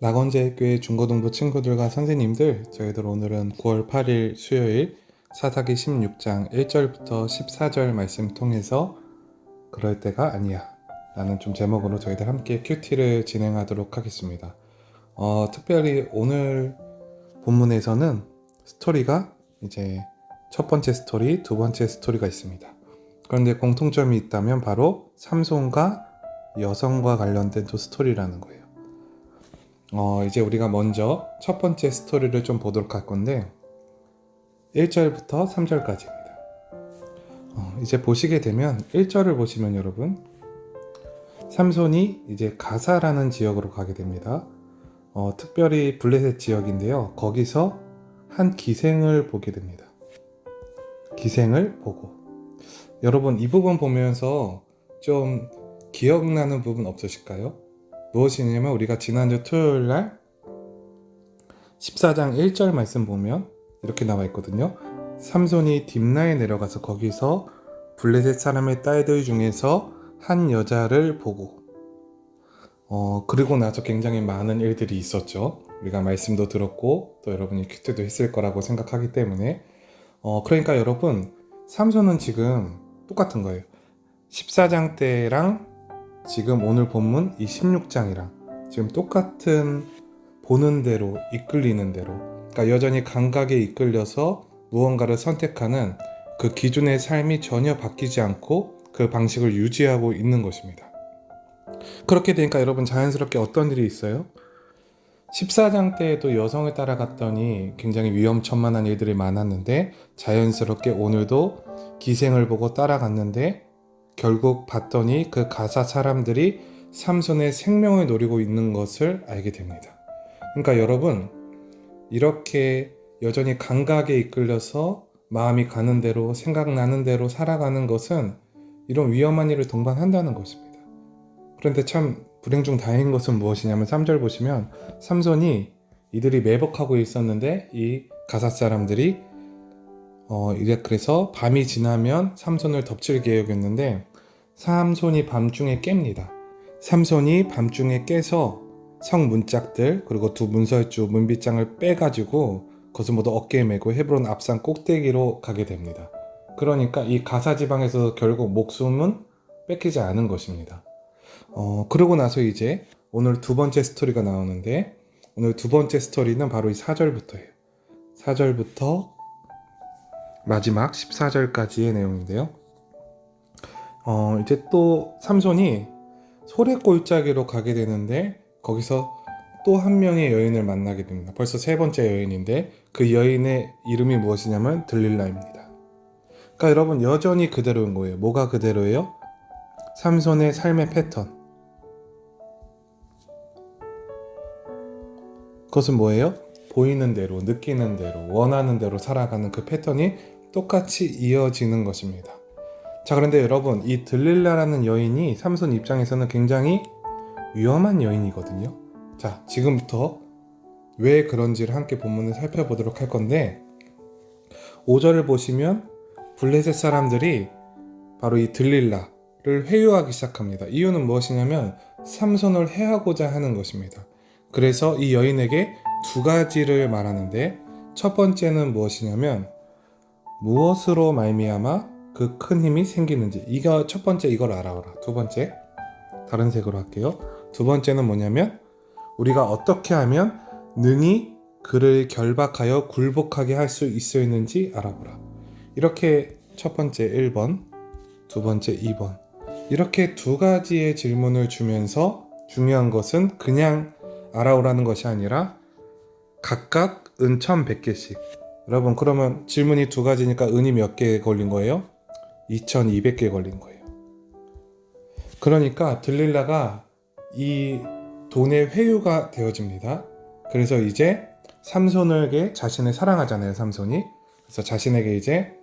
낙원제일교회 중고등부 친구들과 선생님들, 저희들 오늘은 9월 8일 수요일 사사기 16장 1절부터 14절 말씀 통해서 그럴 때가 아니야 라는 좀 제목으로 저희들 함께 큐티를 진행하도록 하겠습니다. 어, 특별히 오늘 본문에서는 스토리가 이제 첫 번째 스토리, 두 번째 스토리가 있습니다. 그런데 공통점이 있다면 바로 삼손과 여성과 관련된 두 스토리라는 거예요. 어, 이제 우리가 먼저 첫 번째 스토리를 좀 보도록 할 건데 1절부터 3절까지입니다. 어, 이제 보시게 되면 1절을 보시면 여러분 삼손이 이제 가사라는 지역으로 가게 됩니다. 어, 특별히 블레셋 지역인데요. 거기서 한 기생을 보게 됩니다. 기생을 보고 여러분 이 부분 보면서 좀 기억나는 부분 없으실까요? 무엇이냐면 우리가 지난주 토요일 날 14장 1절 말씀 보면 이렇게 나와 있거든요. 삼손이 딥나에 내려가서 거기서 블레셋 사람의 딸들 중에서 한 여자를 보고 어 그리고 나서 굉장히 많은 일들이 있었죠. 우리가 말씀도 들었고 또 여러분이 큐트도 했을 거라고 생각하기 때문에 어 그러니까 여러분 삼손은 지금 똑같은 거예요. 14장 때랑 지금 오늘 본문 이 16장이랑 지금 똑같은 보는 대로 이끌리는 대로 그러니까 여전히 감각에 이끌려서 무언가를 선택하는 그 기준의 삶이 전혀 바뀌지 않고 그 방식을 유지하고 있는 것입니다. 그렇게 되니까 여러분 자연스럽게 어떤 일이 있어요? 14장 때에도 여성을 따라갔더니 굉장히 위험천만한 일들이 많았는데 자연스럽게 오늘도 기생을 보고 따라갔는데 결국 봤더니 그 가사 사람들이 삼손의 생명을 노리고 있는 것을 알게 됩니다. 그러니까 여러분 이렇게 여전히 감각에 이끌려서 마음이 가는 대로 생각나는 대로 살아가는 것은 이런 위험한 일을 동반한다는 것입니다. 그런데 참 불행 중 다행인 것은 무엇이냐면 3절 보시면 삼손이 이들이 매복하고 있었는데 이 가사 사람들이 어 이제 그래서 밤이 지나면 삼손을 덮칠 계획이었는데 삼손이 밤중에 깹니다. 삼손이 밤중에 깨서 성 문짝들 그리고 두 문설주 문빗장을 빼가지고 그것을 모두 어깨에 메고 헤브론 앞산 꼭대기로 가게 됩니다. 그러니까 이 가사 지방에서 결국 목숨은 뺏기지 않은 것입니다. 어, 그러고 나서 이제 오늘 두 번째 스토리가 나오는데 오늘 두 번째 스토리는 바로 이 4절부터예요. 4절부터 마지막 14절까지의 내용인데요. 어, 이제 또 삼손이 소래 골짜기로 가게 되는데 거기서 또 한 명의 여인을 만나게 됩니다. 벌써 세 번째 여인인데 그 여인의 이름이 무엇이냐면 들릴라입니다. 그러니까 여러분 여전히 그대로인 거예요. 뭐가 그대로예요? 삼손의 삶의 패턴. 그것은 뭐예요? 보이는 대로, 느끼는 대로, 원하는 대로 살아가는 그 패턴이 똑같이 이어지는 것입니다. 자, 그런데 여러분, 이 들릴라라는 여인이 삼손 입장에서는 굉장히 위험한 여인이거든요. 자, 지금부터 왜 그런지를 함께 본문을 살펴보도록 할 건데, 5절을 보시면 블레셋 사람들이 바로 이 들릴라를 회유하기 시작합니다. 이유는 무엇이냐면 삼손을 해하고자 하는 것입니다. 그래서 이 여인에게 두 가지를 말하는데 첫 번째는 무엇이냐면 무엇으로 말미암아 그 큰 힘이 생기는지. 이거 첫 번째 이걸 알아오라. 두 번째. 다른 색으로 할게요. 두 번째는 뭐냐면 우리가 어떻게 하면 능히 그를 결박하여 굴복하게 할 수 있었는지 알아보라. 이렇게 첫 번째 1번 두 번째 2번. 이렇게 두 가지의 질문을 주면서 중요한 것은 그냥 알아오라는 것이 아니라 각각 은 1100개씩 여러분 그러면 질문이 두 가지니까 은이 몇 개 걸린 거예요? 2200개 걸린 거예요 그러니까 들릴라가 이 돈의 회유가 되어집니다 그래서 이제 삼손에게 자신을 사랑하잖아요 삼손이 그래서 자신에게 이제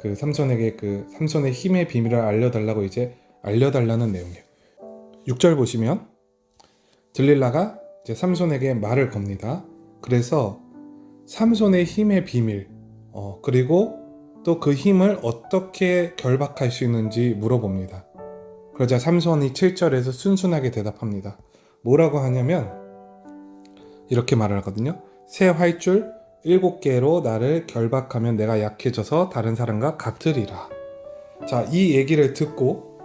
그 삼손에게 그 삼손의 힘의 비밀을 알려달라고 이제 알려달라는 내용이에요 6절 보시면 들릴라가 이제 삼손에게 말을 겁니다. 그래서 삼손의 힘의 비밀, 어, 그리고 또 그 힘을 어떻게 결박할 수 있는지 물어봅니다. 그러자 삼손이 7절에서 순순하게 대답합니다. 뭐라고 하냐면, 이렇게 말을 하거든요. 새 활줄 일곱 개로 나를 결박하면 내가 약해져서 다른 사람과 같으리라. 자, 이 얘기를 듣고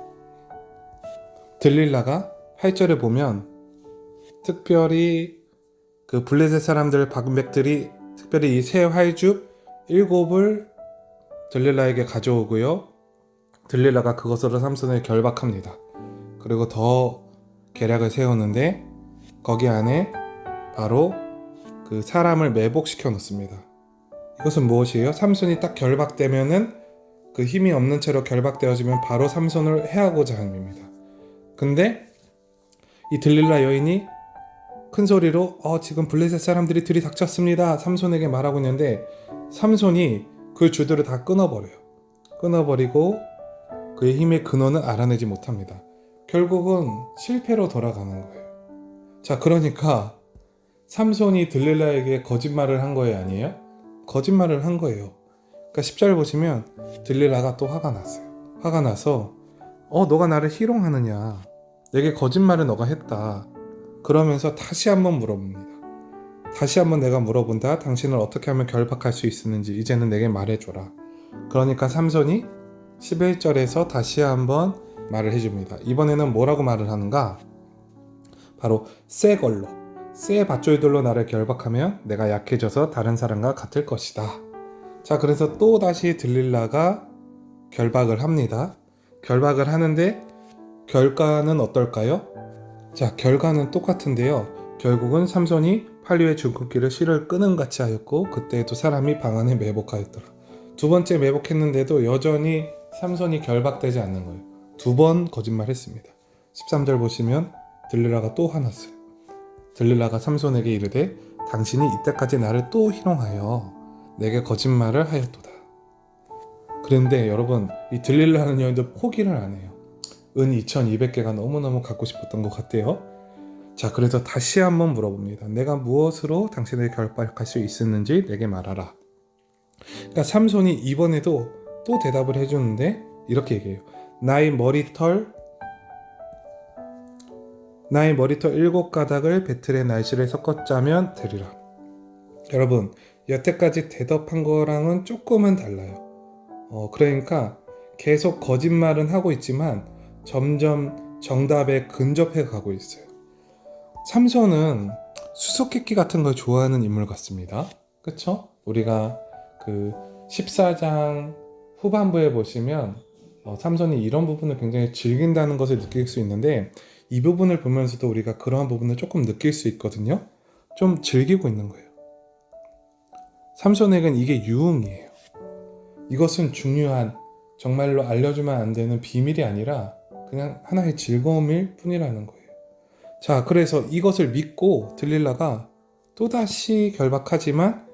들릴라가 8절에 보면 특별히 그 블레셋 사람들 박맥들이 특별히 이 새 활주 일곱을 들릴라에게 가져오고요. 들릴라가 그것으로 삼손을 결박합니다. 그리고 더 계략을 세우는데 거기 안에 바로 그 사람을 매복시켜 놓습니다. 이것은 무엇이에요? 삼손이 딱 결박되면은 그 힘이 없는 채로 결박되어지면 바로 삼손을 해하고자 함입니다. 근데 이 들릴라 여인이 큰 소리로 어 지금 블레셋 사람들이 들이닥쳤습니다. 삼손에게 말하고 있는데 삼손이 그 줄들을 다 끊어버려요. 끊어버리고 그의 힘의 근원은 알아내지 못합니다. 결국은 실패로 돌아가는 거예요. 자, 그러니까 삼손이 들릴라에게 거짓말을 한 거예요, 아니에요? 거짓말을 한 거예요. 그러니까 10절 보시면 들릴라가 또 화가 났어요. 화가 나서 어, 너가 나를 희롱하느냐? 내게 거짓말을 너가 했다. 그러면서 다시 한번 물어봅니다. 다시 한번 내가 물어본다. 당신을 어떻게 하면 결박할 수 있었는지 이제는 내게 말해줘라. 그러니까 삼손이 11절에서 다시 한번 말을 해줍니다. 이번에는 뭐라고 말을 하는가? 바로 새 걸로, 새 밧줄들로 나를 결박하면 내가 약해져서 다른 사람과 같을 것이다. 자, 그래서 또 다시 들릴라가 결박을 합니다. 결박을 하는데 결과는 어떨까요? 자, 결과는 똑같은데요. 결국은 삼손이 팔류의 줄긋기를 실을 끄는 같이 하였고 그때에도 사람이 방 안에 매복하였더라. 두 번째 매복했는데도 여전히 삼손이 결박되지 않는 거예요. 두 번 거짓말했습니다. 13절 보시면 들릴라가 또 화났어요. 들릴라가 삼손에게 이르되 당신이 이때까지 나를 또 희롱하여 내게 거짓말을 하였도다. 그런데 여러분 이 들릴라는 여인도 포기를 안 해요. 은 2200개가 너무너무 갖고 싶었던 것 같아요. 자, 그래서 다시 한번 물어봅니다. 내가 무엇으로 당신을 결박할 수 있었는지 내게 말하라. 그러니까 삼손이 이번에도 또 대답을 해주는데 이렇게 얘기해요. 나의 머리털 나의 머리털 일곱 가닥을 배틀의 날씨를 섞어 짜면 되리라. 여러분, 여태까지 대답한 거랑은 조금은 달라요. 어, 그러니까 계속 거짓말은 하고 있지만 점점 정답에 근접해 가고 있어요. 삼손은 수수께끼 같은 걸 좋아하는 인물 같습니다. 그쵸? 우리가 그 14장 후반부에 보시면 어, 삼손이 이런 부분을 굉장히 즐긴다는 것을 느낄 수 있는데 이 부분을 보면서도 우리가 그러한 부분을 조금 느낄 수 있거든요. 좀 즐기고 있는 거예요. 삼손에겐 이게 유흥이에요. 이것은 중요한 정말로 알려주면 안 되는 비밀이 아니라 그냥 하나의 즐거움일 뿐이라는 거예요. 자, 그래서 이것을 믿고 들릴라가 또다시 결박하지만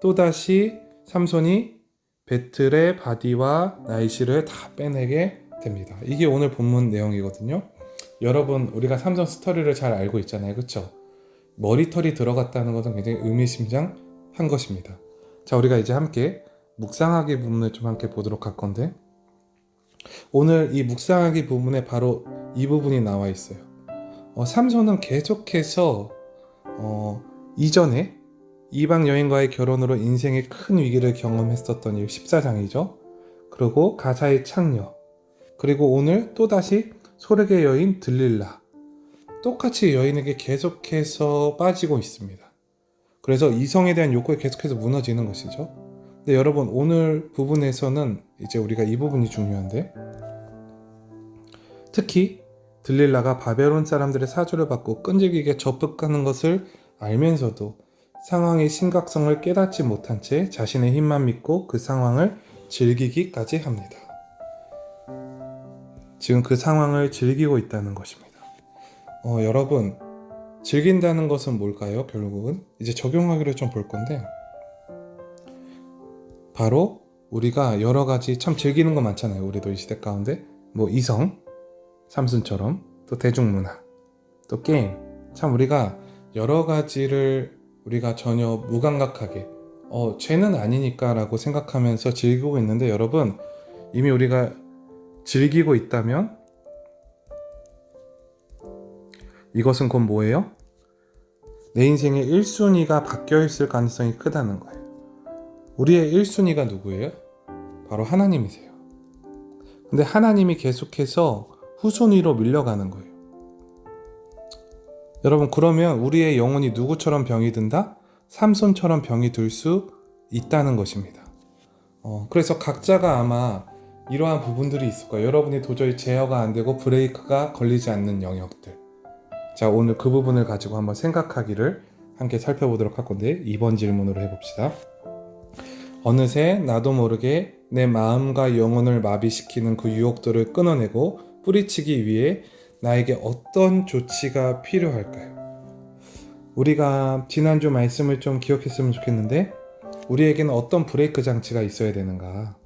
또다시 삼손이 배틀의 바디와 나이시를 다 빼내게 됩니다. 이게 오늘 본문 내용이거든요. 여러분, 우리가 삼손 스토리를 잘 알고 있잖아요. 그쵸? 머리털이 들어갔다는 것은 굉장히 의미심장한 것입니다. 자, 우리가 이제 함께 묵상하기 부분을 좀 함께 보도록 할 건데, 오늘 이 묵상하기 부분에 바로 이 부분이 나와 있어요. 어, 삼손은 계속해서 어, 이전에 이방 여인과의 결혼으로 인생의 큰 위기를 경험했었던 이 14장이죠. 그리고 가사의 창녀. 그리고 오늘 또다시 소르게 여인 들릴라. 똑같이 여인에게 계속해서 빠지고 있습니다. 그래서 이성에 대한 욕구가 계속해서 무너지는 것이죠. 근데 여러분 오늘 부분에서는 이제 우리가 이 부분이 중요한데 특히 들릴라가 바벨론 사람들의 사주를 받고 끈질기게 접근하는 것을 알면서도 상황의 심각성을 깨닫지 못한 채 자신의 힘만 믿고 그 상황을 즐기기까지 합니다. 지금 그 상황을 즐기고 있다는 것입니다. 어, 여러분, 즐긴다는 것은 뭘까요? 결국은 이제 적용하기로 좀 볼 건데, 바로 우리가 여러 가지 참 즐기는 거 많잖아요. 우리도 이 시대 가운데 뭐 이성, 삼순처럼 또 대중문화, 또 게임. 참 우리가 여러 가지를 우리가 전혀 무감각하게 어 죄는 아니니까라고 생각하면서 즐기고 있는데 여러분 이미 우리가 즐기고 있다면 이것은 곧 뭐예요? 내 인생의 1순위가 바뀌어 있을 가능성이 크다는 거예요. 우리의 1순위가 누구예요? 바로 하나님이세요. 근데 하나님이 계속해서 후순위로 밀려가는 거예요. 여러분, 그러면 우리의 영혼이 누구처럼 병이 든다? 삼손처럼 병이 들 수 있다는 것입니다. 어, 그래서 각자가 아마 이러한 부분들이 있을 거예요. 여러분이 도저히 제어가 안 되고 브레이크가 걸리지 않는 영역들. 자, 오늘 그 부분을 가지고 한번 생각하기를 함께 살펴보도록 할 건데, 2번 질문으로 해봅시다. 어느새 나도 모르게 내 마음과 영혼을 마비시키는 그 유혹들을 끊어내고 뿌리치기 위해 나에게 어떤 조치가 필요할까요? 우리가 지난주 말씀을 좀 기억했으면 좋겠는데, 우리에게는 어떤 브레이크 장치가 있어야 되는가?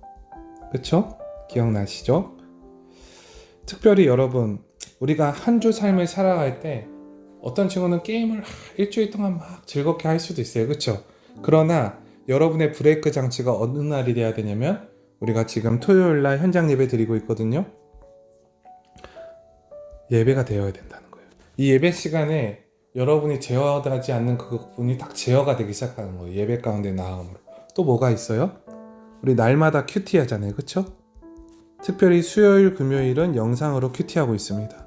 그쵸? 기억나시죠? 특별히 여러분, 우리가 한 주 삶을 살아갈 때 어떤 친구는 게임을 하, 일주일 동안 막 즐겁게 할 수도 있어요. 그쵸? 그러나 여러분의 브레이크 장치가 어느 날이 돼야 되냐면 우리가 지금 토요일 날 현장 예배 드리고 있거든요. 예배가 되어야 된다는 거예요. 이 예배 시간에 여러분이 제어하지 않는 그 부분이 딱 제어가 되기 시작하는 거예요. 예배 가운데 나음으로. 또 뭐가 있어요? 우리 날마다 큐티 하잖아요. 그쵸? 특별히 수요일, 금요일은 영상으로 큐티 하고 있습니다.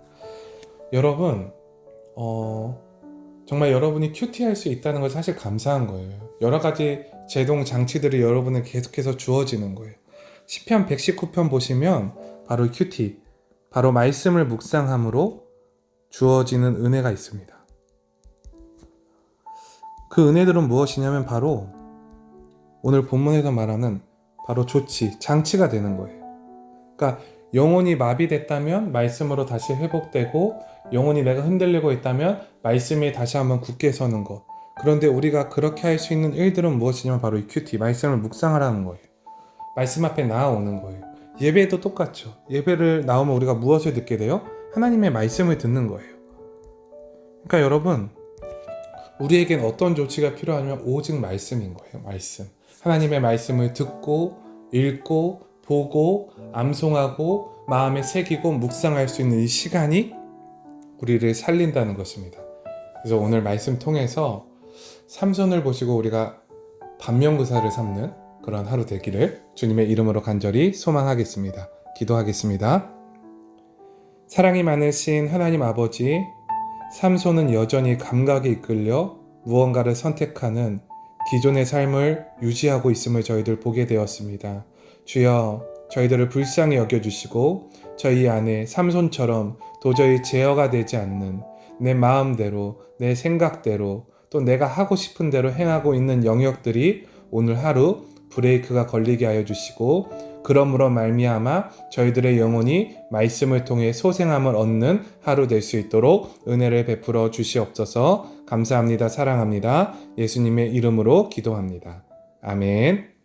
여러분, 어, 정말 여러분이 큐티할 수 있다는 건 사실 감사한 거예요. 여러 가지 제동 장치들이 여러분에 계속해서 주어지는 거예요. 시편 119편 보시면 바로 큐티, 바로 말씀을 묵상함으로 주어지는 은혜가 있습니다. 그 은혜들은 무엇이냐면 바로 오늘 본문에서 말하는 바로 조치, 장치가 되는 거예요. 그러니까 영혼이 마비됐다면 말씀으로 다시 회복되고 영혼이 내가 흔들리고 있다면 말씀이 다시 한번 굳게 서는 것. 그런데 우리가 그렇게 할 수 있는 일들은 무엇이냐면 바로 이 큐티, 말씀을 묵상하라는 거예요. 말씀 앞에 나아오는 거예요. 예배도 똑같죠. 예배를 나오면 우리가 무엇을 듣게 돼요? 하나님의 말씀을 듣는 거예요. 그러니까 여러분, 우리에겐 어떤 조치가 필요하냐면 오직 말씀인 거예요. 말씀. 하나님의 말씀을 듣고 읽고 보고 암송하고 마음에 새기고 묵상할 수 있는 이 시간이 우리를 살린다는 것입니다. 그래서 오늘 말씀 통해서 삼손을 보시고 우리가 반면교사를 삼는 그런 하루 되기를 주님의 이름으로 간절히 소망하겠습니다. 기도하겠습니다. 사랑이 많으신 하나님 아버지, 삼손은 여전히 감각에 이끌려 무언가를 선택하는 기존의 삶을 유지하고 있음을 저희들 보게 되었습니다. 주여, 저희들을 불쌍히 여겨주시고 저희 안에 삼손처럼 도저히 제어가 되지 않는 내 마음대로, 내 생각대로, 또 내가 하고 싶은 대로 행하고 있는 영역들이 오늘 하루 브레이크가 걸리게 하여 주시고 그러므로 말미암아 저희들의 영혼이 말씀을 통해 소생함을 얻는 하루 될 수 있도록 은혜를 베풀어 주시옵소서. 감사합니다. 사랑합니다. 예수님의 이름으로 기도합니다. 아멘